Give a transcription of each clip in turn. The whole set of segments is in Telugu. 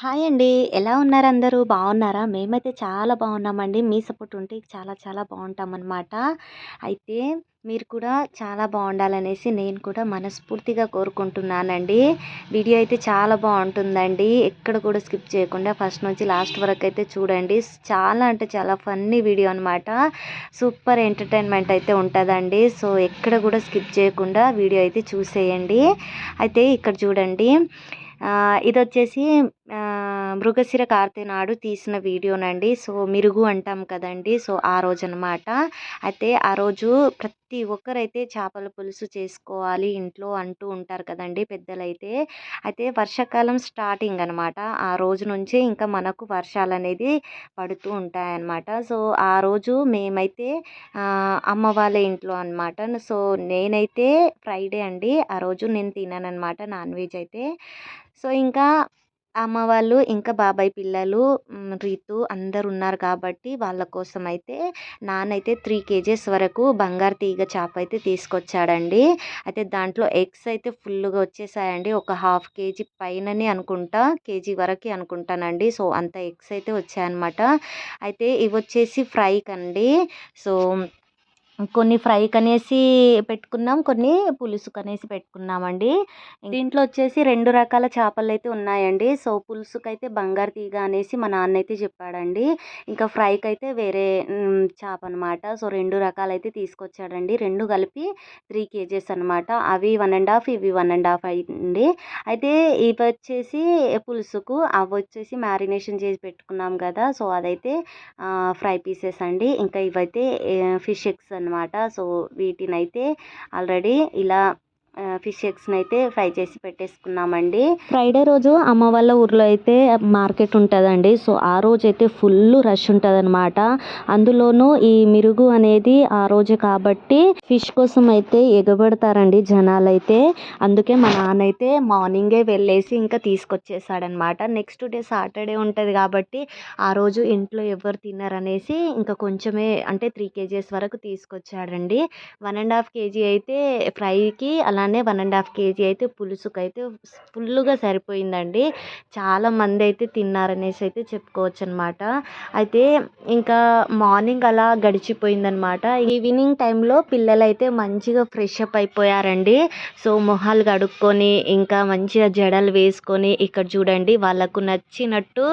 హాయ్ అండి. ఎలా ఉన్నారు అందరూ? బాగున్నారా? మేమైతే చాలా బాగున్నామండి. మీ సపోర్ట్ ఉంటే చాలా చాలా బాగుంటామన్నమాట అయితే మీరు కూడా చాలా బాగుండాలనేసి నేను కూడా మనస్ఫూర్తిగా కోరుకుంటున్నానండి. వీడియో అయితే చాలా బాగుంటుందండి. ఎక్కడ కూడా స్కిప్ చేయకుండా ఫస్ట్ నుంచి లాస్ట్ వరకు అయితే చూడండి. చాలా అంటే చాలా ఫన్నీ వీడియో అనమాట. సూపర్ ఎంటర్టైన్మెంట్ అయితే ఉంటుందండి. సో ఎక్కడ కూడా స్కిప్ చేయకుండా వీడియో అయితే చూసేయండి. అయితే ఇక్కడ చూడండి ఇది వచ్చేసి మృగశిర కార్తె నాడు తీసిన వీడియోనండి. సో మిరుగు అంటాం కదండి. సో ఆ రోజు అనమాట అయితే ఆ రోజు ప్రతి ఒక్కరైతే చేపల పులుసు చేసుకోవాలి ఇంట్లో అంటూ ఉంటారు కదండి పెద్దలైతే. అయితే వర్షాకాలం స్టార్టింగ్ అనమాట ఆ రోజు నుంచే ఇంకా మనకు వర్షాలు అనేది పడుతూ ఉంటాయన్నమాట. సో ఆ రోజు మేమైతే అమ్మ వాళ్ళ ఇంట్లో అనమాట సో నేనైతే ఫ్రైడే అండి. ఆ రోజు నేను తిన్నాను అనమాట నాన్ వెజ్ అయితే. సో ఇంకా అమ్మ వాళ్ళు ఇంకా బాబాయ్ పిల్లలు రీతు అందరు ఉన్నారు కాబట్టి వాళ్ళ కోసం అయితే నాన్న అయితే త్రీ కేజెస్ వరకు బంగారు తీగ చేప అయితే తీసుకొచ్చాడండి. అయితే దాంట్లో ఎగ్స్ అయితే ఫుల్గా వచ్చేసాయండి. ఒక హాఫ్ కేజీ పైననే అనుకుంటా కేజీ వరకు అనుకుంటానండి. సో అంత ఎగ్స్ అయితే వచ్చాయన్నమాట. అయితే ఇవి వచ్చేసి ఫ్రైకి అండి సో కొన్ని ఫ్రైకి అనేసి పెట్టుకున్నాం కొన్ని పులుసుకు అనేసి పెట్టుకున్నామండి. దీంట్లో వచ్చేసి రెండు రకాల చేపలు అయితే ఉన్నాయండి. సో పులుసుకు అయితే బంగారు తీగ అనేసి మా నాన్న అయితే చెప్పాడండి. ఇంకా ఫ్రైకి అయితే వేరే చేప అనమాట సో రెండు రకాలు అయితే తీసుకొచ్చాడండి. రెండు కలిపి త్రీ కేజెస్ అనమాట. అవి వన్ అండ్ హాఫ్ ఇవి వన్ అండ్ హాఫ్ అయింది అయితే ఇవి వచ్చేసి పులుసుకు అవి వచ్చేసి మ్యారినేషన్ చేసి పెట్టుకున్నాం కదా. సో అదైతే ఫ్రై పీసెస్ అండి. ఇంకా ఇవైతే ఫిష్ ఎగ్స్ అనమాట సో వీటినైతే అయితే ఆల్రెడీ ఇలా ఫిష్ ఎగ్స్ని అయితే ఫ్రై చేసి పెట్టేసుకున్నామండి. ఫ్రైడే రోజు అమ్మ వాళ్ళ ఊర్లో అయితే మార్కెట్ ఉంటుందండి. సో ఆ రోజు అయితే ఫుల్ రష్ ఉంటుంది అనమాట అందులోనూ ఈ మిరుగు అనేది ఆ రోజు కాబట్టి ఫిష్ కోసం అయితే ఎగబడతారండి జనాలు అయితే అందుకే మా నాన్న అయితే మార్నింగే వెళ్ళేసి ఇంకా తీసుకొచ్చేసాడనమాట నెక్స్ట్ డే సాటర్డే ఉంటుంది కాబట్టి ఆ రోజు ఇంట్లో ఎవరు తిన్నారనేసి ఇంకా కొంచెమే అంటే త్రీ కేజీస్ వరకు తీసుకొచ్చాడండి. వన్ అండ్ హాఫ్ కేజీ అయితే ఫ్రైకి అలా అలానే వన్ అండ్ హాఫ్ కేజీ అయితే పులుసుకు అయితే ఫుల్గా సరిపోయిందండి. చాలామంది అయితే తిన్నారనేసి అయితే చెప్పుకోవచ్చు అనమాట అయితే ఇంకా మార్నింగ్ అలా గడిచిపోయిందనమాట. ఈవినింగ్ టైంలో పిల్లలు అయితే మంచిగా ఫ్రెష్ అప్ అయిపోయారండి. సో మొహాలు కడుక్కొని ఇంకా మంచిగా జడలు వేసుకొని ఇక్కడ చూడండి వాళ్ళకు నచ్చినట్టు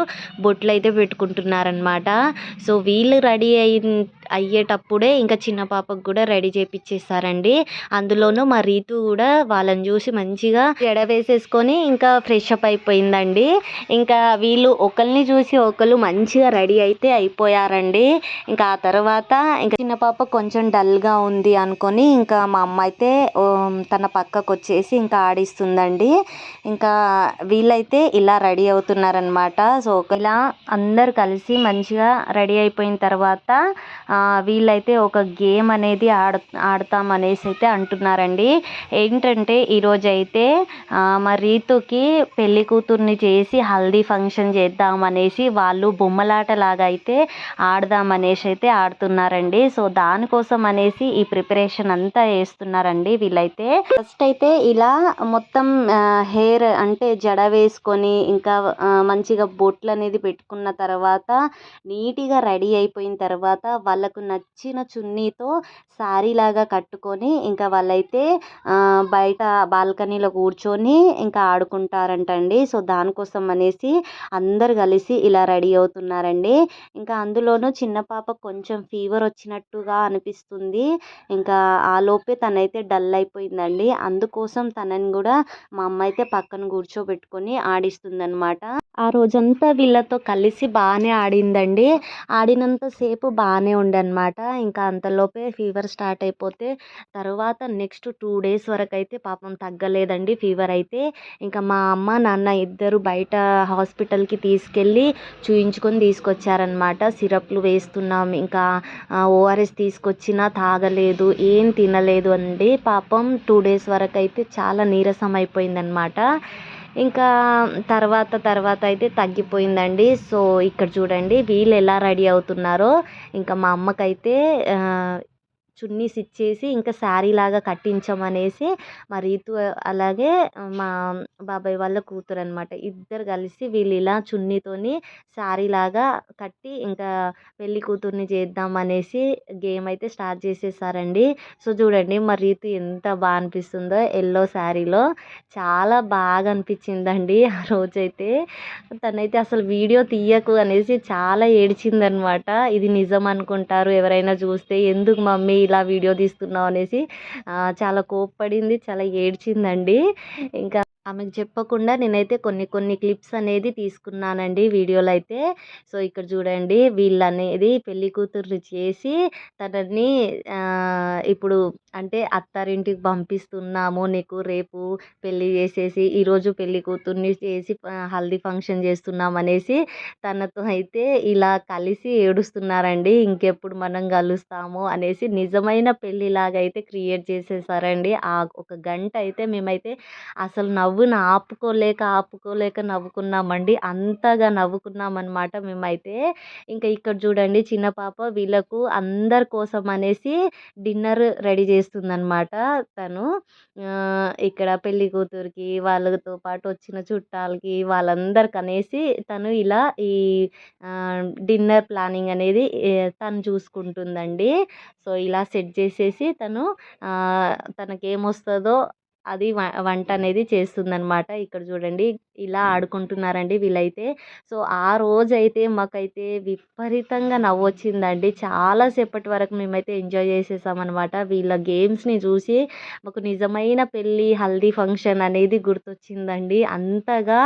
బొట్లు అయితే పెట్టుకుంటున్నారనమాట. సో వీళ్ళు రెడీ అయిన అయ్యేటప్పుడే ఇంకా చిన్న పాపకు కూడా రెడీ చేపిచ్చేసారండి అందులోనూ మా రీతు కూడా వాళ్ళని చూసి మంచిగా జడ వేసేసుకొని ఇంకా ఫ్రెష్ అప్ అయిపోయిందండి. ఇంకా వీళ్ళు ఒకరిని చూసి ఒకరు మంచిగా రెడీ అయితే అయిపోయారండి. ఇంకా ఆ తర్వాత ఇంకా చిన్న పాప కొంచెం డల్గా ఉంది అనుకొని ఇంకా మా అమ్మ అయితే తన పక్కకు వచ్చేసి ఇంకా ఆడిస్తుందండి. ఇంకా వీళ్ళైతే ఇలా రెడీ అవుతున్నారనమాట సో ఇలా అందరు కలిసి మంచిగా రెడీ అయిపోయిన తర్వాత వీళ్ళైతే ఒక గేమ్ అనేది ఆడ ఆడతాం అనేసి అయితే అంటున్నారండి. ఏంటంటే ఈరోజు అయితే మా రీతుకి పెళ్ళి కూతుర్ని చేసి హల్దీ ఫంక్షన్ చేద్దాం అనేసి వాళ్ళు బొమ్మలాట లాగా అయితే ఆడదాం అనేసి అయితే ఆడుతున్నారండి. సో దానికోసం అనేసి ఈ ప్రిపరేషన్ అంతా వేస్తున్నారండి వీళ్ళైతే. ఫస్ట్ అయితే ఇలా మొత్తం హెయిర్ అంటే జడ వేసుకొని ఇంకా మంచిగా బొట్లు అనేది పెట్టుకున్న తర్వాత నీట్గా రెడీ అయిపోయిన తర్వాత వాళ్ళ వాళ్ళకు నచ్చిన చున్నీతో శారీ లాగా కట్టుకొని ఇంకా వాళ్ళైతే బయట బాల్కనీలో కూర్చొని ఇంకా ఆడుకుంటారంటండి. సో దానికోసం అనేసి అందరు కలిసి ఇలా రెడీ అవుతున్నారండి. ఇంకా అందులోనూ చిన్న పాప కొంచెం ఫీవర్ వచ్చినట్టుగా అనిపిస్తుంది. ఇంకా ఆ లోపే తనైతే డల్ అయిపోయిందండి. అందుకోసం తనని కూడా మా అమ్మ అయితే పక్కన కూర్చోబెట్టుకొని ఆడిస్తుందనమాట ఆ రోజంతా వీళ్ళతో కలిసి బాగానే ఆడిందండి. ఆడినంతసేపు బాగానే ఉండే అనమాట ఇంకా అంతలోపే ఫీవర్ స్టార్ట్ అయిపోతే తర్వాత నెక్స్ట్ టూ డేస్ వరకు అయితే పాపం తగ్గలేదండి ఫీవర్ అయితే. ఇంకా మా అమ్మ నాన్న ఇద్దరు బయట హాస్పిటల్కి తీసుకెళ్ళి చూయించుకొని తీసుకొచ్చారనమాట సిరప్లు వేస్తున్నాం ఇంకా ఓఆర్ఎస్ తీసుకొచ్చినా తాగలేదు ఏం తినలేదు అండి. పాపం టూ డేస్ వరకు అయితే చాలా నీరసం అయిపోయిందనమాట ఇంకా తర్వాత తర్వాత అయితే తగ్గిపోయిందండి. సో ఇక్కడ చూడండి వీళ్ళు ఎలా రెడీ అవుతున్నారో. ఇంకా మా అమ్మకైతే చున్నీస్ ఇచ్చేసి ఇంకా శారీ లాగా కట్టించమనేసి మా రీతు అలాగే మా బాబాయ్ వాళ్ళ కూతురు అనమాట ఇద్దరు కలిసి వీళ్ళు ఇలా చున్నీతోని శారీ లాగా కట్టి ఇంకా పెళ్ళి కూతుర్ని చేద్దాం అనేసి గేమ్ అయితే స్టార్ట్ చేసేసారండి. సో చూడండి మా రీతు ఎంత బాగా అనిపిస్తుందో ఎల్లో శారీలో. చాలా బాగా అనిపించిందండి ఆ రోజైతే. తనైతే అసలు వీడియో తీయకు అనేసి చాలా ఏడ్చిందనమాట ఇది నిజం అనుకుంటారు ఎవరైనా చూస్తే. ఎందుకు మమ్మీ ఇలా వీడియో తీస్తున్నావు అనేసి చాలా కోప్పడింది చాలా ఏడ్చిందండి. ఇంకా ఆమెకు చెప్పకుండా నేనైతే కొన్ని కొన్ని క్లిప్స్ అనేది తీసుకున్నానండి వీడియోలు అయితే. సో ఇక్కడ చూడండి వీళ్ళు అనేది పెళ్ళి కూతుర్ని చేసి తనని ఇప్పుడు అంటే అత్తారింటికి పంపిస్తున్నాము నీకు రేపు పెళ్ళి చేసేసి ఈరోజు పెళ్ళి కూతుర్ని చేసి హల్దీ ఫంక్షన్ చేస్తున్నాం అనేసి తనతో అయితే ఇలా కలిసి ఏడుస్తున్నారండి. ఇంకెప్పుడు మనం కలుస్తాము అనేసి నిజమైన పెళ్ళిలాగా అయితే క్రియేట్ చేసేసారండి. ఆ ఒక గంట అయితే మేమైతే అసలు నవ్వు నవ్వును ఆపుకోలేక ఆపుకోలేక నవ్వుకున్నామండి. అంతగా నవ్వుకున్నాం అనమాట మేమైతే. ఇంకా ఇక్కడ చూడండి చిన్న పాప వీళ్ళకు అందరి కోసం అనేసి డిన్నర్ రెడీ చేస్తుందన్నమాట తను. ఇక్కడ పెళ్ళి కూతురికి వాళ్ళతో పాటు వచ్చిన చుట్టాలకి వాళ్ళందరికి అనేసి తను ఇలా ఈ డిన్నర్ ప్లానింగ్ అనేది తను చూసుకుంటుందండి. సో ఇలా సెట్ చేసేసి తను తనకేమొస్తుందో అది వంట అనేది చేస్తుందన్నమాట ఇక్కడ చూడండి. ఇలా ఆడుకుంటున్నారండి వీళ్ళైతే. సో ఆ రోజైతే మాకైతే విపరీతంగా నవ్వు వచ్చిందండి చాలాసేపటి వరకు మేమైతే ఎంజాయ్ చేసేసామన్నమాట. వీళ్ళ గేమ్స్ని చూసి మాకు నిజమైన పెళ్ళి హల్దీ ఫంక్షన్ అనేది గుర్తొచ్చిందండి. అంతగా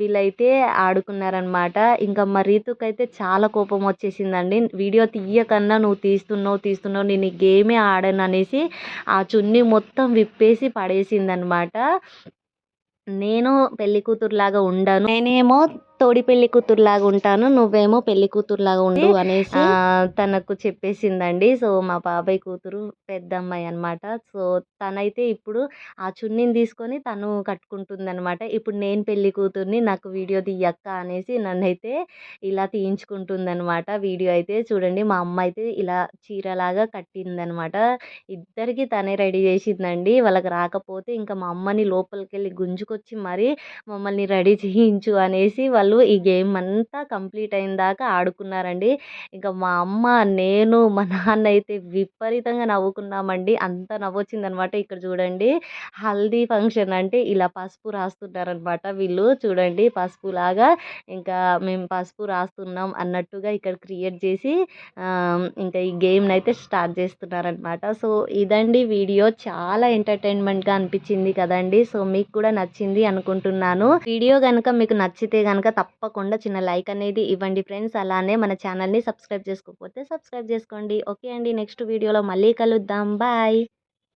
వీళ్ళైతే ఆడుకున్నారనమాట ఇంకా మా రీతుకైతే చాలా కోపం వచ్చేసిందండి. వీడియో తీయకన్నా నువ్వు తీస్తున్నావు తీస్తున్నావు నేను ఈ గేమే ఆడను అనేసి ఆ చున్నీ మొత్తం విప్పేసి పడేసిందనమాట నేను పెళ్ళి కూతురులాగా ఉండను. నేనేమో తోడి పెళ్ళి కూతురులాగా ఉంటాను. నువ్వేమో పెళ్ళి కూతురులాగా ఉండు అనేసి తనకు చెప్పేసిందండి. సో మా బాబాయ్ కూతురు పెద్ద అమ్మాయి అనమాట సో తనైతే ఇప్పుడు ఆ చున్నీని తీసుకొని తను కట్టుకుంటుంది అనమాట ఇప్పుడు నేను పెళ్ళి కూతుర్ని నాకు వీడియో తీయక్క అనేసి నన్నైతే ఇలా తీయించుకుంటుంది అనమాట వీడియో అయితే. చూడండి మా అమ్మ అయితే ఇలా చీరలాగా కట్టిందనమాట ఇద్దరికి తనే రెడీ చేసిందండి. వాళ్ళకి రాకపోతే ఇంకా మా అమ్మని లోపలికి వెళ్ళి గుంజుకొచ్చి మరీ మమ్మల్ని రెడీ చేయించు అనేసి వాళ్ళు వాళ్ళు ఈ గేమ్ అంతా కంప్లీట్ అయిన దాకా ఆడుకున్నారండి. ఇంకా మా అమ్మ నేను మా నాన్న అయితే విపరీతంగా నవ్వుకున్నామండి. అంత నవ్వొచ్చిందనమాట ఇక్కడ చూడండి. హల్దీ ఫంక్షన్ అంటే ఇలా పసుపు రాస్తున్నారనమాట వీళ్ళు. చూడండి పసుపు లాగా ఇంకా మేము పసుపు రాస్తున్నాం అన్నట్టుగా ఇక్కడ క్రియేట్ చేసి ఇంకా ఈ గేమ్ని అయితే స్టార్ట్ చేస్తున్నారనమాట. సో ఇదండి వీడియో. చాలా ఎంటర్టైన్మెంట్గా అనిపించింది కదండి. సో మీకు కూడా నచ్చింది అనుకుంటున్నాను. వీడియో కనుక మీకు నచ్చితే కనుక తప్పకుండా చిన్న లైక్ అనేది ఇవ్వండి ఫ్రెండ్స్. అలానే మన ఛానల్ని సబ్స్క్రైబ్ చేసుకోకపోతే సబ్స్క్రైబ్ చేసుకోండి. ఓకే అండి నెక్స్ట్ వీడియోలో మళ్ళీ కలుద్దాం. బాయ్.